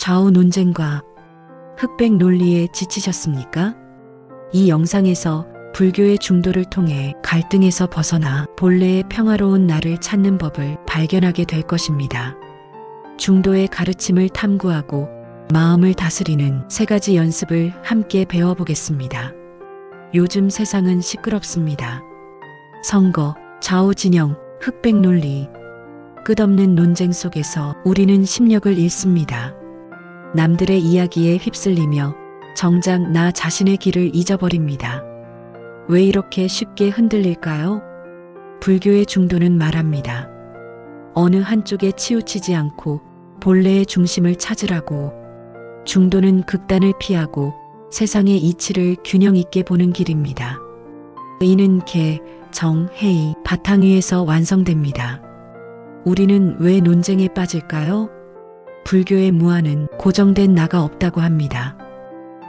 좌우 논쟁과 흑백 논리에 지치셨습니까? 이 영상에서 불교의 중도를 통해 갈등에서 벗어나 본래의 평화로운 나를 찾는 법을 발견하게 될 것입니다. 중도의 가르침을 탐구하고 마음을 다스리는 세 가지 연습을 함께 배워보겠습니다. 요즘 세상은 시끄럽습니다. 선거, 좌우 진영, 흑백 논리, 끝없는 논쟁 속에서 우리는 심력을 잃습니다. 남들의 이야기에 휩쓸리며 정작 나 자신의 길을 잊어버립니다. 왜 이렇게 쉽게 흔들릴까요? 불교의 중도는 말합니다. 어느 한쪽에 치우치지 않고 본래의 중심을 찾으라고 중도는 극단을 피하고 세상의 이치를 균형 있게 보는 길입니다. 의는 개, 정, 해이, 바탕 위에서 완성됩니다. 우리는 왜 논쟁에 빠질까요? 불교의 무아는 고정된 나가 없다고 합니다.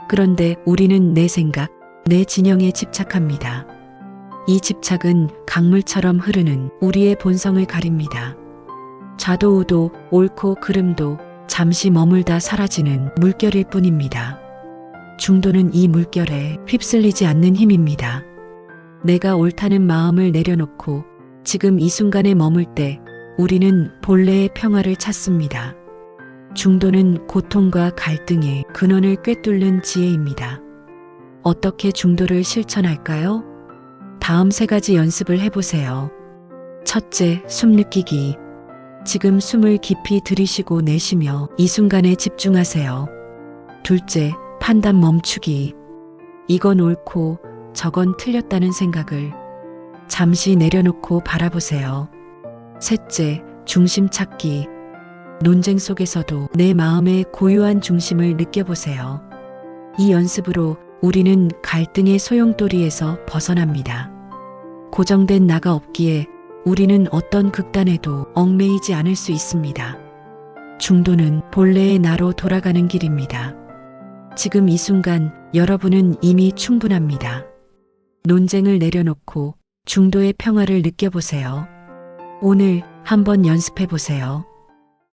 그런데 우리는 내 생각, 내 진영에 집착합니다. 이 집착은 강물처럼 흐르는 우리의 본성을 가립니다. 좌도우도 옳고 그름도 잠시 머물다 사라지는 물결일 뿐입니다. 중도는 이 물결에 휩쓸리지 않는 힘입니다. 내가 옳다는 마음을 내려놓고 지금 이 순간에 머물 때 우리는 본래의 평화를 찾습니다. 중도는 고통과 갈등의 근원을 꿰뚫는 지혜입니다. 어떻게 중도를 실천할까요? 다음 세 가지 연습을 해보세요. 첫째, 숨 느끼기. 지금 숨을 깊이 들이쉬고 내쉬며 이 순간에 집중하세요. 둘째, 판단 멈추기. 이건 옳고 저건 틀렸다는 생각을 잠시 내려놓고 바라보세요. 셋째, 중심 찾기. 논쟁 속에서도 내 마음의 고유한 중심을 느껴보세요. 이 연습으로 우리는 갈등의 소용돌이에서 벗어납니다. 고정된 나가 없기에 우리는 어떤 극단에도 얽매이지 않을 수 있습니다. 중도는 본래의 나로 돌아가는 길입니다. 지금 이 순간 여러분은 이미 충분합니다. 논쟁을 내려놓고 중도의 평화를 느껴보세요. 오늘 한번 연습해 보세요.